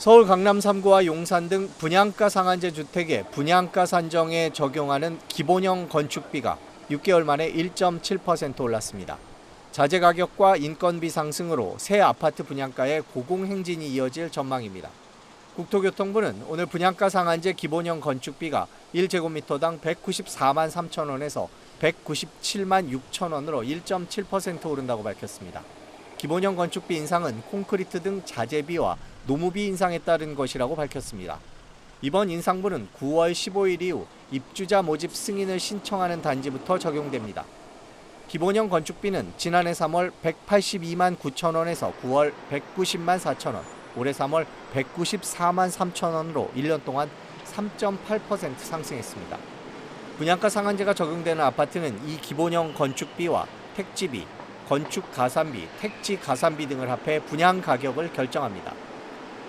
서울 강남 3구와 용산 등 분양가 상한제 주택의 분양가 산정에 적용하는 기본형 건축비가 6개월 만에 1.7% 올랐습니다. 자재 가격과 인건비 상승으로 새 아파트 분양가의 고공행진이 이어질 전망입니다. 국토교통부는 오늘 분양가 상한제 기본형 건축비가 1제곱미터당 194만 3천 원에서 197만 6천 원으로 1.7% 오른다고 밝혔습니다. 기본형 건축비 인상은 콘크리트 등 자재비와 노무비 인상에 따른 것이라고 밝혔습니다. 이번 인상분은 9월 15일 이후 입주자 모집 승인을 신청하는 단지부터 적용됩니다. 기본형 건축비는 지난해 3월 182만 9천 원에서 9월 190만 4천 원, 올해 3월 194만 3천 원으로 1년 동안 3.8% 상승했습니다. 분양가 상한제가 적용되는 아파트는 이 기본형 건축비와 택지비, 건축 가산비, 택지 가산비 등을 합해 분양 가격을 결정합니다.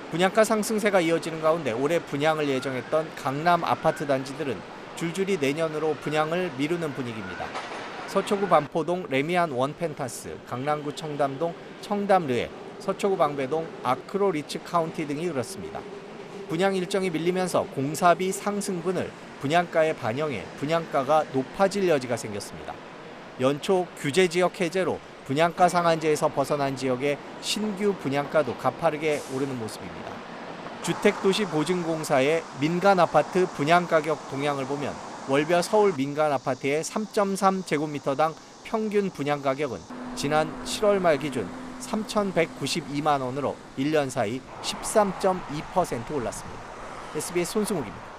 분양가 상승세가 이어지는 가운데 올해 분양을 예정했던 강남 아파트 단지들은 줄줄이 내년으로 분양을 미루는 분위기입니다. 서초구 반포동 레미안 원펜타스, 강남구 청담동 청담르에, 서초구 방배동 아크로 리츠 카운티 등이 그렇습니다. 분양 일정이 밀리면서 공사비 상승분을 분양가에 반영해 분양가가 높아질 여지가 생겼습니다. 연초 규제 지역 해제로 분양가 상한제에서 벗어난 지역의 신규 분양가도 가파르게 오르는 모습입니다. 주택도시보증공사의 민간 아파트 분양 가격 동향을 보면 월별 서울 민간 아파트의 3.3 제곱미터당 평균 분양 가격은 지난 7월 말 기준 3,192만 원으로 1년 사이 13.2% 올랐습니다. SBS 손승욱입니다.